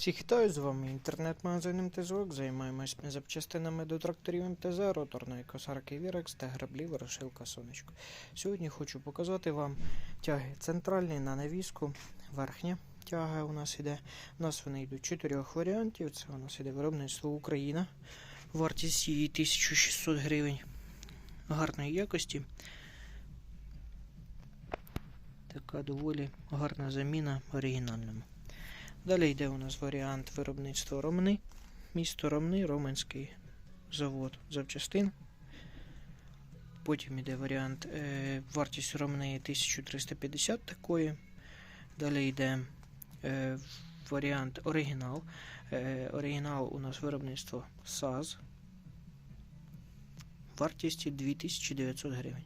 Всіх вітаю, з вами інтернет-магазин МТЗОК. Займаємось ми запчастинами до тракторів МТЗ, роторної косарки Вірекс та граблі ворошилка Сонечко. Сьогодні хочу показати вам тяги центральні на навіску, верхня тяга у нас іде. У нас вони йдуть чотирьох варіантів. Це у нас іде виробництво Україна. Вартість її 1600 гривень гарної якості. Така доволі гарна заміна оригінальному. Далі йде у нас варіант виробництва Ромни. Місто Ромни, Роменський завод запчастин. Потім йде варіант е, вартість Ромни 1350 такої. Далі йде е, варіант оригінал. Е, оригінал у нас виробництво САЗ. Вартістю 2900 гривень.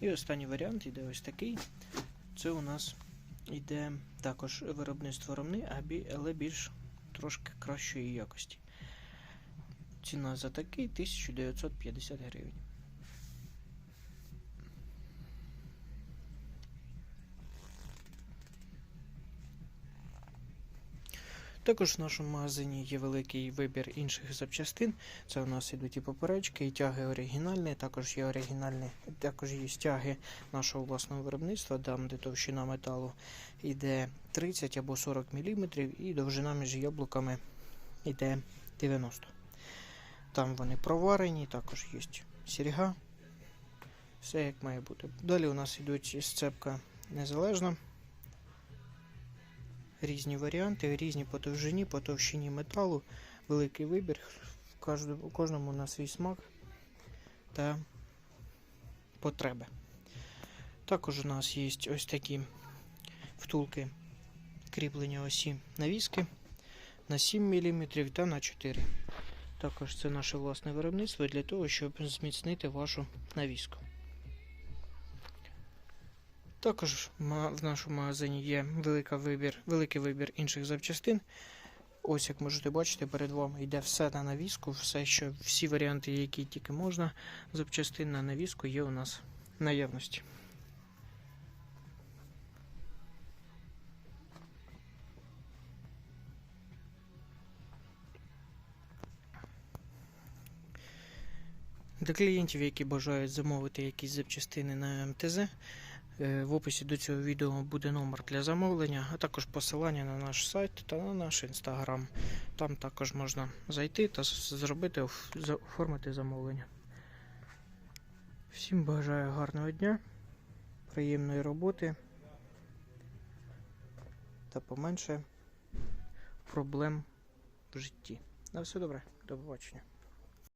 І останній варіант йде ось такий. Це у нас йде також виробництво ромни, але більш трошки кращої якості. Ціна за такий 1950 гривень. Також в нашому магазині є великий вибір інших запчастин. Це у нас ідуть і поперечки, і тяги оригінальні, також є оригінальні, також є стяги нашого власного виробництва, там де товщина металу йде 30 або 40 мм, і довжина між яблуками йде 90 Там вони проварені, також є сірга. Все як має бути. Далі у нас йдуть сцепка незалежна. Різні варіанти, різні по довжині, по товщині металу, великий вибір. У кожному на свій смак та потреби. Також у нас є ось такі втулки кріплення осі навіски на 7 мм та на 4 Також це наше власне виробництво для того, щоб зміцнити вашу навіску. Також в нашому магазині є велика вибір, великий вибір інших запчастин. Ось як можете бачити, перед вами йде все на навіску, все, що всі варіанти, які тільки можна, запчастин на навіску є у нас наявності. Для клієнтів, які бажають замовити якісь запчастини на МТЗ, в описі до цього відео буде номер для замовлення, а також посилання на наш сайт та на наш інстаграм. Там також можна зайти та зробити оформити замовлення. Всім бажаю гарного дня, приємної роботи та поменше проблем в житті. На все добре, до побачення.